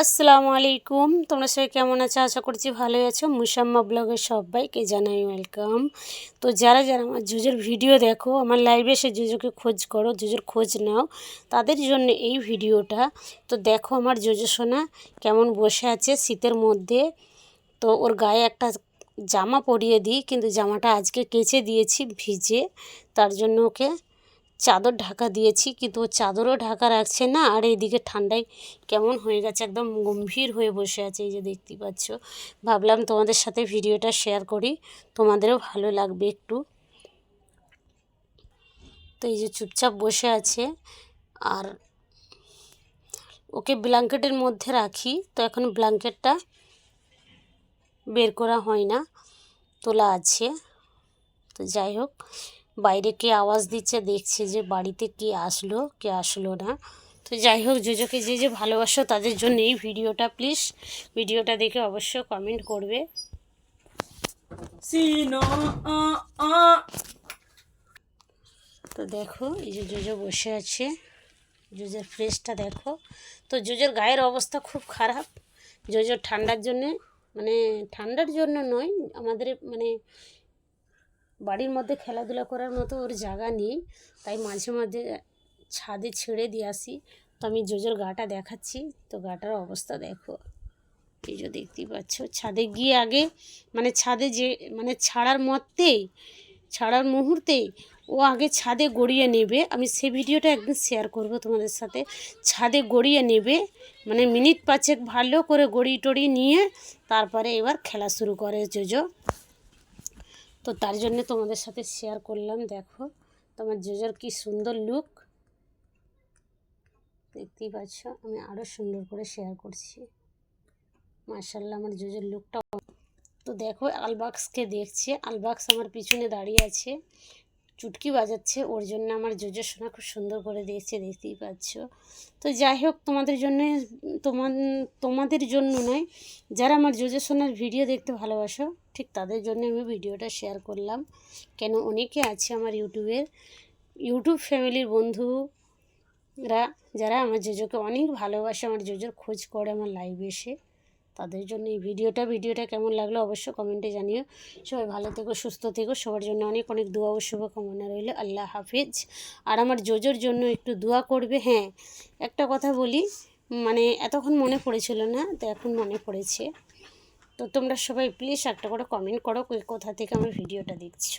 আসসালামু আলাইকুম। তোমরা সবাই কেমন আছো? আশা করছি ভালোই আছো। মুসাম্মা ব্লগের সবাইকে জানাই ওয়েলকাম। তো যারা যারা আমার জুজোর ভিডিও দেখো, আমার লাইভে এসে জুজোকে খোঁজ করো, জুজোর খোঁজ নাও, তাদের জন্য এই ভিডিওটা। তো দেখো আমার জুজো সোনা কেমন বসে আছে শীতের মধ্যে। তো ওর গায়ে একটা জামা পরিয়ে দিই, কিন্তু জামাটা আজকে কেচে দিয়েছি ভিজে। তার জন্য ওকে চাদর ঢাকা দিয়েছি, কিন্তু ও চাদরও ঢাকা রাখছে না। আর এইদিকে ঠান্ডায় কেমন হয়ে গেছে, একদম গম্ভীর হয়ে বসে আছে এই যে দেখতে পাচ্ছ। ভাবলাম তোমাদের সাথে ভিডিওটা শেয়ার করি, তোমাদেরও ভালো লাগবে একটু। তো এই যে চুপচাপ বসে আছে, আর ওকে ব্ল্যাঙ্কেটের মধ্যে রাখি, তো এখন ব্ল্যাঙ্কেটটা বের করা হয় না, তোলা আছে। তো যাই হোক বাইরে কে আওয়াজ দিচ্ছে দেখছে যে বাড়িতে কে আসলো কে আসলো না। তো যাই হোক যোজোকে যে যে ভালোবাসো তাদের জন্য এই ভিডিওটা প্লিজ ভিডিওটা দেখে অবশ্য কমেন্ট করবে। তো দেখো এই যে জোজো বসে আছে। জোজোর ফ্রেশটা দেখো। তো জোজোর গায়ের অবস্থা খুব খারাপ। জোজোর ঠান্ডার জন্যে মানে ঠান্ডার জন্য নয় আমাদের মানে বাড়ির মধ্যে খেলাধুলা করার মতো ওর জায়গা নেই, তাই মাঝে মাঝে ছাদে ছেড়ে দিয়ে আসি। তো আমি জোজোর গাটা দেখাচ্ছি, তো গাটার অবস্থা দেখো। এই যে দেখতেই পাচ্ছ, ছাদে গিয়ে আগে মানে ছাদে যে মানে ছাড়ার মতেই ছাড়ার মুহূর্তেই ও আগে ছাদে গড়িয়ে নেবে। আমি সে ভিডিওটা একদিন শেয়ার করব তোমাদের সাথে। ছাদে গড়িয়ে নেবে মানে মিনিট পাঁচেক ভালো করে গড়িয়ে টড়িয়ে নিয়ে, তারপরে এবার খেলা শুরু করে জোজো। তো তার জন্য তোমাদের সাথে শেয়ার করলাম, দেখো। তোমার জোজোর কি সুন্দর লুক দেখতেই পাচ্ছ, আমি আরও সুন্দর করে শেয়ার করছি। মার্শাল্লাহ আমার জোজোর লুকটা তো দেখো আলবাক্সকে দেখছে। আলবাক্স আমার পিছনে দাঁড়িয়ে আছে। চুটকি বাজাচ্ছে, ওর জন্য আমার জোজো সোনা খুব সুন্দর করে দেখছে দেখতেই পাচ্ছ। তো যাই হোক, তোমাদের জন্য তোমার তোমাদের জন্য নয়, যারা আমার জোজো সোনার ভিডিও দেখতে ভালোবাসো ঠিক তাদের জন্য আমি ভিডিওটা শেয়ার করলাম। কেন অনেকে আছে আমার ইউটিউবের ইউটিউব ফ্যামিলির বন্ধুরা, যারা আমার জোজোকে অনেক ভালোবাসে, আমার জোজোর খোঁজ করে আমার লাইভে এসে, তাদের জন্য এই ভিডিওটা ভিডিওটা কেমন লাগল অবশ্যই কমেন্টে জানিও। সবাই ভালো থেকো, সুস্থ থেকো, সবার জন্য অনেক অনেক দোয়া ও শুভকামনা রইল। আল্লাহ হাফিজ। আর আমার জোজোর জন্য একটু দোয়া করবে হ্যাঁ একটা কথা বলি মানে এতক্ষণ মনে পড়েছিল না, তো এখন মনে পড়েছে। তো তোমরা সবাই প্লিজ একটা করে কমেন্ট করো কোথা থেকে আমার ভিডিওটা দেখছ।